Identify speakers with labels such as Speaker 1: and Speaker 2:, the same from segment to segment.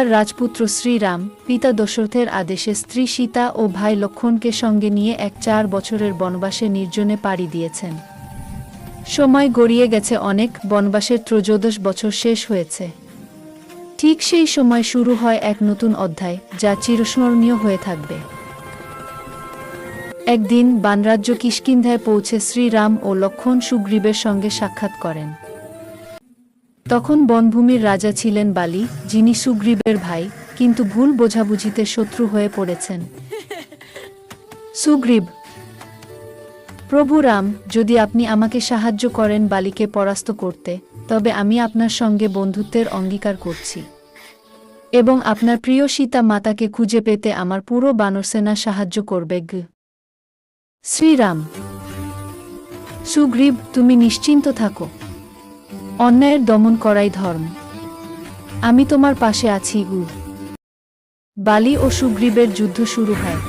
Speaker 1: অযোধ্যার রাজপুত্র শ্রীরাম পিতা দশরথের আদেশে স্ত্রী সীতা ও ভাই লক্ষণকে সঙ্গে নিয়ে এক চার বছরের বনবাসে নির্জনে পাড়ি দিয়েছেন। সময় গড়িয়ে গেছে অনেক, বনবাসের ত্রয়োদশ বছর শেষ হয়েছে। ঠিক সেই সময় শুরু হয় এক নতুন অধ্যায়, যা চিরস্মরণীয় হয়ে থাকবে। একদিন বানরাজ্য কিষ্কিন্ধায় পৌঁছে শ্রীরাম ও লক্ষণ সুগ্রীবের সঙ্গে সাক্ষাৎ করেন। তখন বনভূমির রাজা ছিলেন বালি, যিনি সুগ্রীবের ভাই, কিন্তু ভুল বোঝাবুঝিতে শত্রু হয়ে পড়েছেন। সুগ্রীব, প্রভু রাম, যদি আপনি আমাকে সাহায্য করেন বালিকে পরাস্ত করতে, তবে আমি আপনার সঙ্গে বন্ধুত্বের অঙ্গীকার করছি। এবং আপনার প্রিয় সীতা মাতাকে খুঁজে পেতে আমার পুরো বানরসেনা সাহায্য করবে গ। শ্রীরাম, সুগ্রীব, তুমি নিশ্চিন্ত থাকো। অন্যায়ের দমন করাই ধর্ম। আমি তোমার পাশে আছি, গু। বালি ও সুগ্রীবের যুদ্ধ শুরু হয়।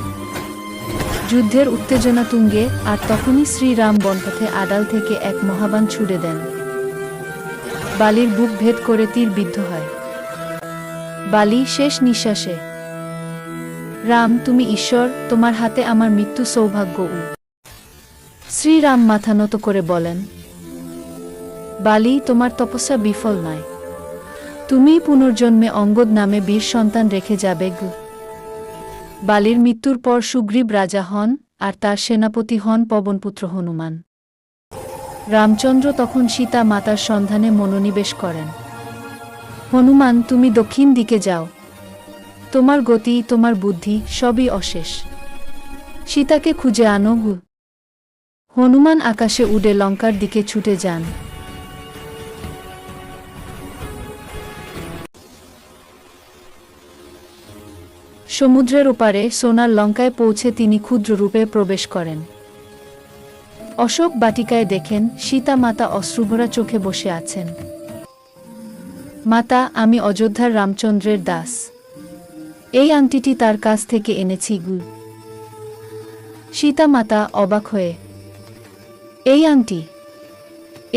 Speaker 1: যুদ্ধের উত্তেজনা তুঙ্গে, আর তখনই শ্রীরাম বনপথে আড়াল থেকে এক মহাবান ছুড়ে দেন। বালির বুক ভেদ করে তীর বিদ্ধ হয়। বালি শেষ নিঃশ্বাসে, রাম, তুমি ঈশ্বর, তোমার হাতে আমার মৃত্যু সৌভাগ্য উ শ্রীরাম মাথা নত করে বলেন বালি, তোমার তপস্যা বিফল নয়। তুমিই পুনর্জন্মে অঙ্গদ নামে বীর সন্তান রেখে যাবে গু। বালির মৃত্যুর পর সুগ্রীব রাজা হন, আর তার সেনাপতি হন পবনপুত্র হনুমান। রামচন্দ্র তখন সীতা মাতার সন্ধানে মনোনিবেশ করেন। হনুমান, তুমি দক্ষিণ দিকে যাও। তোমার গতি, তোমার বুদ্ধি সবই অশেষ। সীতাকে খুঁজে আনো হনুমান আকাশে উড়ে লঙ্কার দিকে ছুটে যান। সমুদ্রের ওপারে সোনার লঙ্কায় পৌঁছে তিনি ক্ষুদ্র রূপে প্রবেশ করেন। অশোক বাটিকায় দেখেন সীতা মাতা অশ্রুভরা চোখে বসে আছেন। মাতা, আমি অযোধ্যার রামচন্দ্রের দাস। এই আংটিটি তার কাছ থেকে এনেছি গু সীতা মাতা অবাক হয়ে, এই আংটি?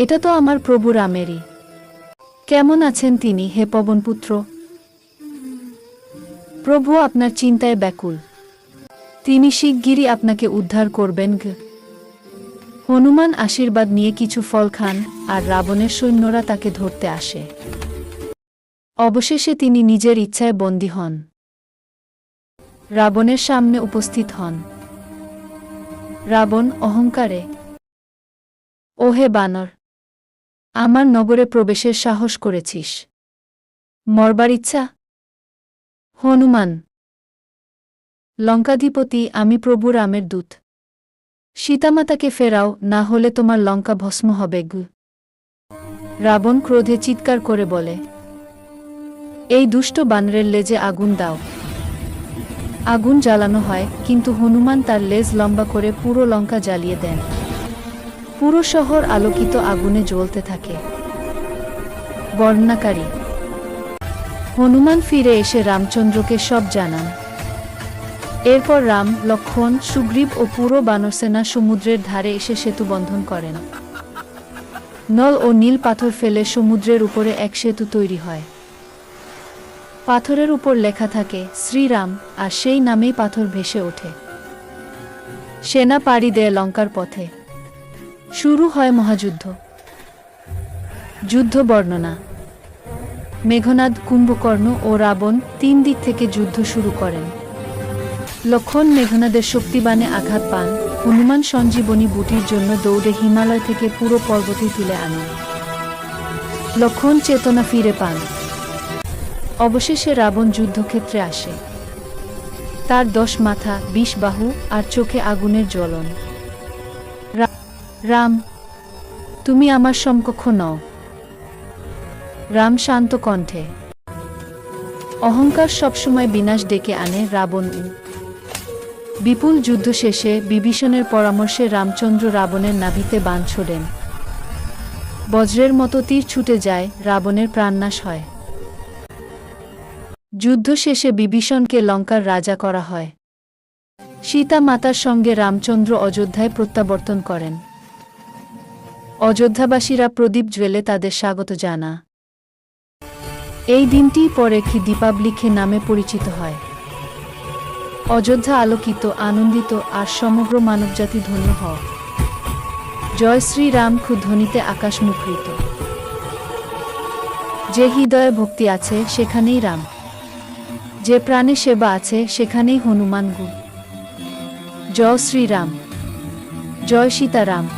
Speaker 1: এটা তো আমার প্রভু রামেরই। কেমন আছেন তিনি, হে পবনপুত্র? প্রভু আপনার চিন্তায় ব্যাকুল। তিনি শিগগিরই আপনাকে উদ্ধার করবেন হনুমান আশীর্বাদ নিয়ে কিছু ফল খান, আর রাবণের সৈন্যরা তাকে ধরতে আসে। অবশেষে তিনি নিজের ইচ্ছায় বন্দী হন। রাবণের সামনে উপস্থিত হন। রাবণ, অহংকারে, ওহে বানর, আমার নগরে প্রবেশের সাহস করেছিস। মরবার ইচ্ছা? হনুমান। লঙ্কাধিপতি, আমি প্রভু রামের দূত। সীতামাতাকে ফেরাও, না হলে তোমার লঙ্কা ভস্ম হবে গু। রাবণ ক্রোধে চিৎকার করে বলে, এই দুষ্ট বানরের লেজে আগুন দাও। আগুন জ্বালানো হয়, কিন্তু হনুমান তার লেজ লম্বা করে পুরো লঙ্কা জ্বালিয়ে দেন। পুরো শহর আলোকিত আগুনে জ্বলতে থাকে। বর্ণনাকারী হনুমান ফিরে এসে রামচন্দ্রকে সব জানান। এরপর রাম, লক্ষণ, সুগ্রীব ও পুরো বানরসেনা সমুদ্রের ধারে এসে সেতু বন্ধন করেন। নল ও নীল পাথর ফেলে সমুদ্রের উপরে এক সেতু তৈরি হয়। পাথরের উপর লেখা থাকে, শ্রীরাম আর সেই নামেই পাথর ভেসে ওঠে। সেনা পাড়ি দেয় লঙ্কার পথে। শুরু হয় মহাযুদ্ধ। যুদ্ধ বর্ণনা। মেঘনাদ, কুম্ভকর্ণ ও রাবণ তিন দিক থেকে যুদ্ধ শুরু করেন। লক্ষণ মেঘনাদের শক্তিবানে আঘাত পান। হনুমান সঞ্জীবনী বুটির জন্য দৌড়ে হিমালয় থেকে পুরো পর্বতই তুলে আনেন। লক্ষণ চেতনা ফিরে পান। অবশেষে রাবণ যুদ্ধক্ষেত্রে আসে। তার দশ মাথা বিষ বাহু আর চোখে আগুনের জ্বলন। রাম, তুমি আমার সমকক্ষ নও। রাম শান্ত কণ্ঠে। অহংকার সবসময় বিনাশ ডেকে আনে রাবণ। বিপুল যুদ্ধ শেষে বিভীষণের পরামর্শে রামচন্দ্র রাবণের নাভিতে বান ছোড়েন বজ্রের মতো তীর ছুটে যায়, রাবণের প্রাণনাশ হয়। যুদ্ধ শেষে বিভীষণকে লঙ্কার রাজা করা হয়। সীতা মাতার সঙ্গে রামচন্দ্র অযোধ্যায় প্রত্যাবর্তন করেন। অযোধ্যাবাসীরা প্রদীপ জ্বেলে তাদের স্বাগত জানা। এই দিনটি পরে কি দীপাবলিখে নামে পরিচিত হয়। অযোধ্যা আলোকিত, আনন্দিত আর সমগ্র মানবজাতি ধন্য হও। জয় শ্রীরাম ধ্বনিতে আকাশ মুখরিত যে হৃদয়ে ভক্তি আছে, সেখানেই রাম। যে প্রাণে সেবা আছে, সেখানেই হনুমান গুণ জয় শ্রীরাম। জয় সীতারাম।